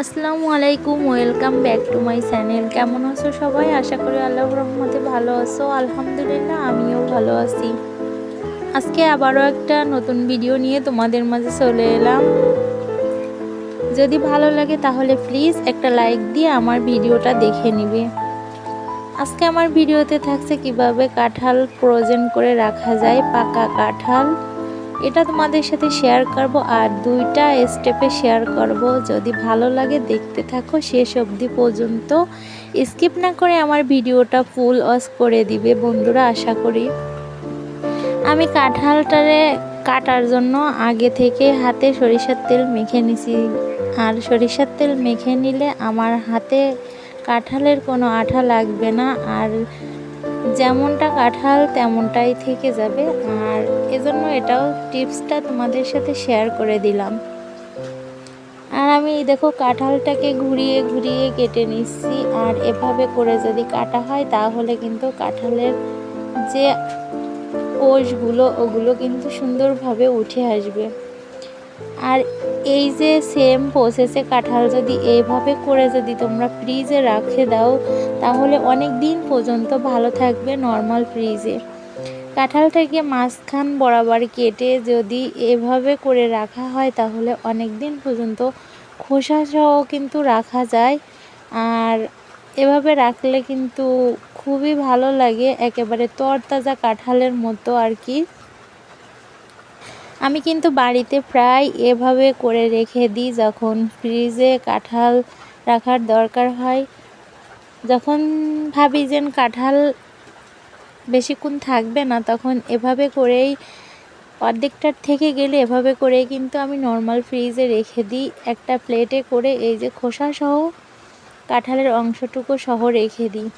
আসসালামু আলাইকুম, welcome back to my channel. কেমন আছো সবাই? আশা করি আল্লাহ রহমতে ভালো আছো। আলহামদুলিল্লাহ, আমিও ভালো আছি। আজকে আবারও একটা নতুন ভিডিও নিয়ে তোমাদের মাঝে চলে এলাম। যদি ভালো লাগে তাহলে প্লিজ একটা লাইক দিয়ে আমার ভিডিওটা দেখে নিবে। আজকে আমার ভিডিওতে থাকছে কীভাবে কাঁঠাল ফ্রোজেন করে রাখা যায়, পাকা কাঁঠাল। এটা তোমাদের সাথে শেয়ার করব আর দুইটা স্টেপে শেয়ার করব। যদি ভালো লাগে দেখতে থাকো শেষ অবধি পর্যন্ত। স্কিপ না করে আমার ভিডিওটা ফুল ওয়াচ করে দিবে বন্ধুরা, আশা করি। আমি কাঁঠালটারে কাটার জন্য আগে থেকে হাতে সরিষার তেল মেখে নিছি। আর সরিষার তেল মেখে নিলে আমার হাতে কাঁঠালের কোনো আঠা লাগবে না। আর যেমনটা কাঁঠাল তেমনটাই থেকে যাবে। আর এজন্য এটাও টিপসটা তোমাদের সাথে শেয়ার করে দিলাম। আর আমি দেখো কাঁঠালটাকে ঘুরিয়ে ঘুরিয়ে কেটে নিচ্ছি। আর এভাবে করে যদি কাটা হয়, তাহলে কিন্তু কাঁঠালের যে কোষগুলো, ওগুলো কিন্তু সুন্দরভাবে উঠে আসবে। আর এই যে সেম প্রসেসে কাঁঠাল যদি এইভাবে করে যদি তোমরা ফ্রিজে রাখে দাও, তাহলে অনেক দিন পর্যন্ত ভালো থাকবে নর্মাল ফ্রিজে কাঁঠালটাকে মাঝখান বরাবর কেটে যদি এভাবে করে রাখা হয়, তাহলে অনেক দিন পর্যন্ত খোসা সহ কিন্তু রাখা যায়। আর এভাবে রাখলে কিন্তু খুবই ভালো লাগে, একেবারে তরতাজা কাঁঠালের মতো আর কি। আমি কিন্তু বাড়িতে প্রায় এভাবে করে রেখে দিই যখন ফ্রিজে কাঁঠাল রাখার দরকার হয়। যখন ভাবি যে কাঁঠাল বেশিক্ষণ থাকবে না, তখন এভাবে করেই, অর্ধেকটার থেকে গেলে এভাবে করেই কিন্তু আমি নর্মাল ফ্রিজে রেখে দিই একটা প্লেটে করে, এই যে খোসা সহ কাঁঠালের অংশটুকু সহ রেখে দিই।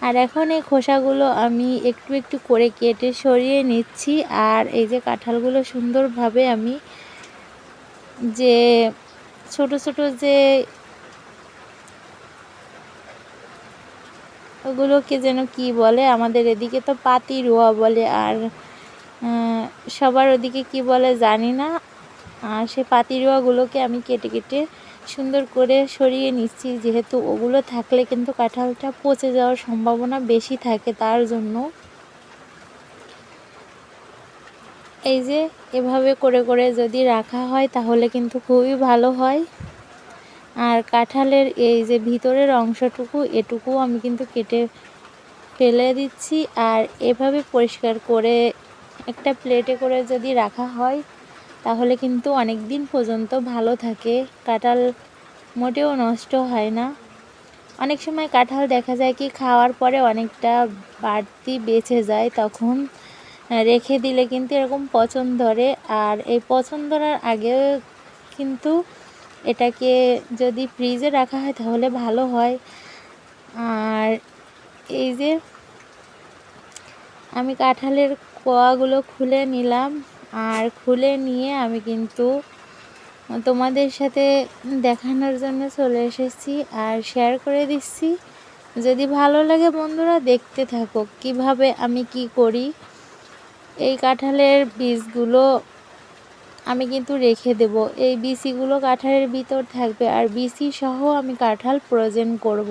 আর এখন এই খোসাগুলো আমি একটু একটু করে কেটে সরিয়ে নিচ্ছি। আর এই যে কাঁঠালগুলো সুন্দরভাবে আমি যে ছোট ছোট যে ওগুলোকে যেন কি বলে, আমাদের এদিকে তো পাতি রোয়া বলে আর সবার ওদিকে কি বলে জানি না। আর সে পাতি রোয়াগুলোকে আমি কেটে কেটে সুন্দর করে সরিয়ে নিচ্ছি। যেহেতু ওগুলো থাকলে কিন্তু কাঁঠালটা পচে যাওয়ার সম্ভাবনা বেশি থাকে, তার জন্য। এই যে, এভাবে করে করে যদি রাখা হয়, তাহলে কিন্তু খুবই ভালো হয়। আর কাঁঠালের এই যে ভিতরের অংশটুকু, এটুকু আমি কিন্তু কেটে ফেলে দিচ্ছি। আর এভাবে পরিষ্কার করে একটা প্লেটে করে যদি রাখা হয় তাহলে কিন্তু অনেক দিন পর্যন্ত ভালো থাকে। কাঁঠাল মোটেও নষ্ট হয় না। অনেক সময় কাঁঠাল দেখা যায় কি খাওয়ার পরে অনেকটা বাড়তি বেঁচে যায়, তখন রেখে দিলে কিন্তু এরকম পচন ধরে। আর এই পচন ধরার আগে কিন্তু এটাকে যদি ফ্রিজে রাখা হয় তাহলে ভালো হয়। আর এই যে আমি কাঁঠালের কোয়াগুলো খুলে নিলাম। আর খুলে নিয়ে আমি কিন্তু তোমাদের সাথে দেখানোর জন্য চলে এসেছি আর শেয়ার করে দিচ্ছি। যদি ভালো লাগে বন্ধুরা, দেখতে থাকো কীভাবে আমি কি করি। এই কাঁঠালের বীজগুলো আমি কিন্তু রেখে দেব। এই বিসিগুলো কাঁঠালের ভিতর থাকবে আর বিসি সহ আমি কাঁঠাল প্রজেন করব।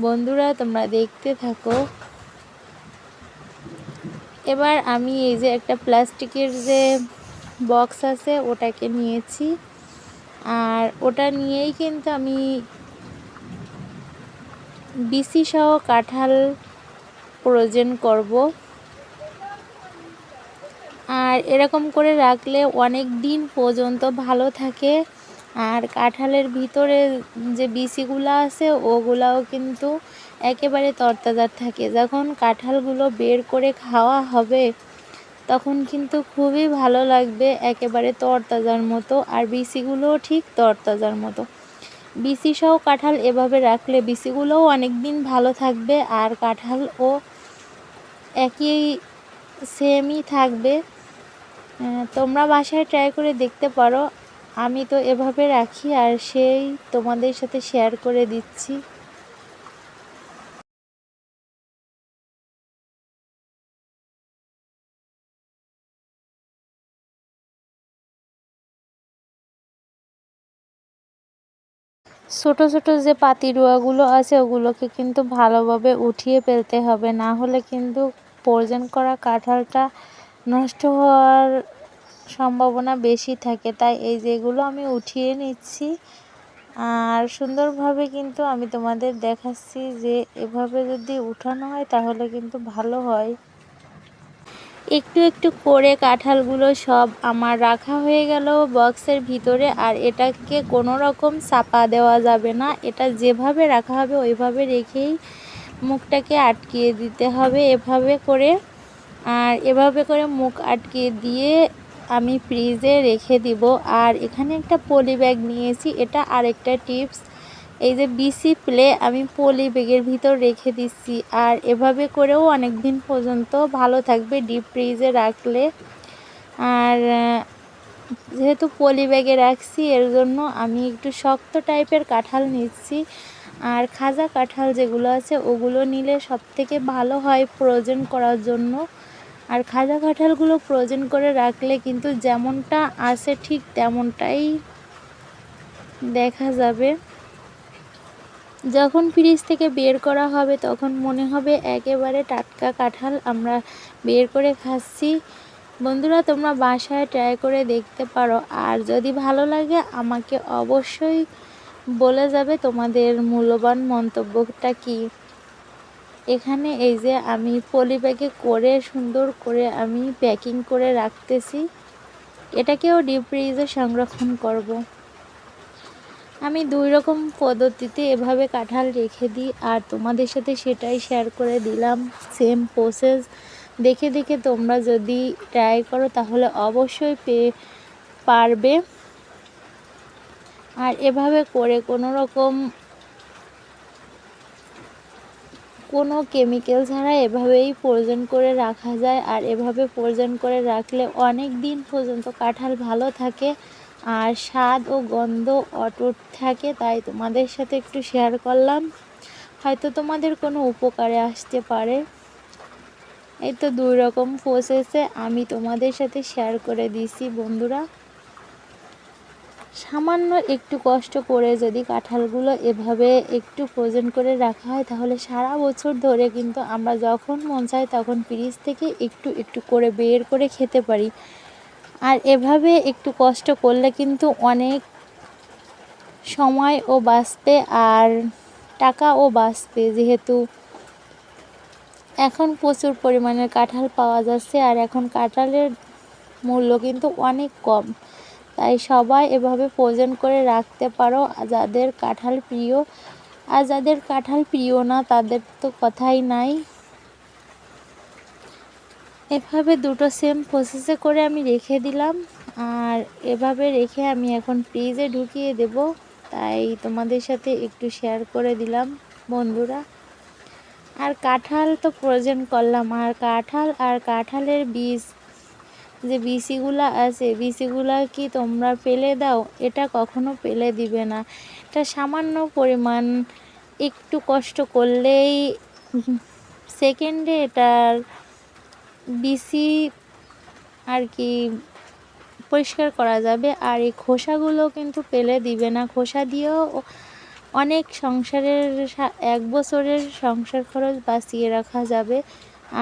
বন্ধুরা, তোমরা দেখতে থাকো। এবার আমি এই যে একটা প্লাস্টিকের যে বক্স আছে, ওটাকে নিয়েছি। আর ওটা নিয়েই কিন্তু আমি বিসি সহ কাঁঠাল প্রয়োজন করব। আর এরকম করে রাখলে অনেক দিন পর্যন্ত ভালো থাকে। আর কাঁঠালের ভিতরে যে বিচিগুলো আছে, ওগুলাও কিন্তু একেবারে তরতাজার থাকে। যখন কাঁঠালগুলো বের করে খাওয়া হবে, তখন কিন্তু খুবই ভালো লাগবে, একেবারে তরতাজার মতো। আর বিচিগুলোও ঠিক তরতাজার মতো। বিচি সহ কাঁঠাল এভাবে রাখলে বিচিগুলোও অনেক দিন ভালো থাকবে, আর কাঁঠালও একই সেমই থাকবে। তোমরা বাসায় ট্রাই করে দেখতে পারো। আমি তো এভাবে রাখি আর সেই তোমাদের সাথে শেয়ার করে দিচ্ছি। ছোট ছোট যে পাতিরুয়াগুলো আছে, ওগুলোকে কিন্তু ভালোভাবে উঠিয়ে ফেলতে হবে। না হলে কিন্তু প্রয়োজন করা কাঁঠালটা নষ্ট হওয়ার সম্ভাবনা বেশি থাকে। তাই এই যেগুলো আমি উঠিয়ে নিচ্ছি, আর সুন্দরভাবে কিন্তু আমি তোমাদের দেখাচ্ছি যে এভাবে যদি উঠানো হয় তাহলে কিন্তু ভালো হয়। একটু একটু করে কাঁঠালগুলো সব আমার রাখা হয়ে গেল বক্সের ভিতরে, আর এটাকে কোনো রকম চাপা দেওয়া যাবে না। এটা যেভাবে রাখা হবে ওইভাবে রেখেই মুখটাকে আটকিয়ে দিতে হবে এভাবে করে। আর এভাবে করে মুখ আটকিয়ে দিয়ে আমি ফ্রিজে রেখে দিব। আর এখানে একটা পলি ব্যাগ নিয়েছি। এটা আরেকটা টিপস। এই যে বিসি প্লে আমি পলি ব্যাগের ভিতর রেখে দিচ্ছি। আর এভাবে করেও অনেক দিন পর্যন্ত ভালো থাকবে ডিপ ফ্রিজে রাখলে। আর, যেহেতু পলি ব্যাগে রাখছি, এর জন্য আমি একটু শক্ত টাইপের কাঁঠাল নিচ্ছি। আর খাজা কাঁঠাল যেগুলো আছে, ওগুলো নিলে সব থেকে ভালো হয় প্রয়োজন করার জন্য। আর খাজা কাঁঠালগুলো প্রয়োজন করে রাখলে কিন্তু যেমনটা আসে ঠিক তেমনটাই দেখা যাবে। যখন ফ্রিজ থেকে বের করা হবে তখন মনে হবে একেবারে টাটকা কাঁঠাল আমরা বের করে খাচ্ছি। বন্ধুরা, তোমরা বাসায় ট্রাই করে দেখতে পারো। আর যদি ভালো লাগে, আমাকে অবশ্যই বলে যাবে তোমাদের মূল্যবান মন্তব্যটা কি। এখানে এই যে আমি পলি ব্যাগে করে সুন্দর করে আমি প্যাকিং করে রাখতেছি। এটাকেও ডিপ ফ্রিজে সংরক্ষণ করব। আমি দুই রকম পদ্ধতিতে এভাবে কাঁঠাল রেখে দিই, আর তোমাদের সাথে সেটাই শেয়ার করে দিলাম। সেম প্রসেস দেখে দেখে তোমরা যদি ট্রাই করো, তাহলে অবশ্যই পেয়ে পারবে। আর এভাবে করে কোনো রকম কোনো কেমিক্যাল ছাড়া এভাবেই প্রয়োজন করে রাখা যায় আর এভাবে প্রয়োজন করে রাখলে অনেক দিন পর্যন্ত কাঁঠাল ভালো থাকে আর স্বাদ ও গন্ধ অটুট থাকে, তাই তোমাদের সাথে একটু শেয়ার করলাম। হয়তো তোমাদের কোনো উপকারে আসতে পারে। এই তো দুই রকম প্রসেসে আমি তোমাদের সাথে শেয়ার করে দিছি বন্ধুরা। সামান্য একটু কষ্ট করে যদি কাঁঠালগুলো এভাবে একটু ফ্রোজেন করে রাখা হয়, তাহলে সারা বছর ধরে কিন্তু আমরা যখন মন চাই তখন ফ্রিজ থেকে একটু একটু করে বের করে খেতে পারি। আর এভাবে একটু কষ্ট করলে কিন্তু অনেক সময় ও বাঁচবে আর টাকাও বাঁচবে যেহেতু এখন প্রচুর পরিমাণে কাঁঠাল পাওয়া যাচ্ছে আর এখন কাঁঠালের মূল্য কিন্তু অনেক কম। তাই সবাই এভাবে প্রয়োজন করে রাখতে পারো। যাদের কাঁঠাল প্রিয়, আর যাদের কাঁঠাল প্রিয় না, তাদের তো কথাই নাই। এভাবে দুটো সেম প্রসেসে করে আমি রেখে দিলাম। আর এভাবে রেখে আমি এখন ফ্রিজে ঢুকিয়ে দেব। তাই তোমাদের সাথে একটু শেয়ার করে দিলাম, বন্ধুরা। আর কাঁঠাল তো প্রয়োজন করলাম। আর কাঁঠাল আর কাঁঠালের বীজ যে বিসিগুলা আছে, বিসিগুলা কি তোমরা ফেলে দাও? এটা কখনো ফেলে দিবে না। এটা সামান্য পরিমাণ একটু কষ্ট করলেই সেকেন্ডে এটার বিসি আর কি পরিষ্কার করা যাবে। আর এই খোসাগুলো কিন্তু ফেলে দিবে না। খোসা দিয়েও অনেক সংসারের এক বছরের সংসার খরচ বাঁচিয়ে রাখা যাবে।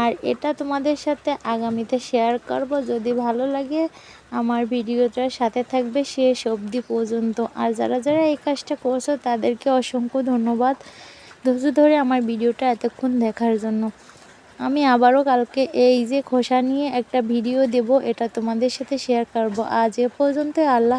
আর এটা তোমাদের সাথে আগামীতে শেয়ার করব। যদি ভালো লাগে, আমার ভিডিওটার সাথে থাকবে শেষ অবধি পর্যন্ত। আর যারা যারা এই কাজটা করছ, তাদেরকে অসংখ্য ধন্যবাদ ধৈর্য ধরে আমার ভিডিওটা এতক্ষণ দেখার জন্য। আমি আবারও কালকে এই যে খোসা নিয়ে একটা ভিডিও দেব, এটা তোমাদের সাথে শেয়ার করব। আজ এ পর্যন্ত আল্লাহ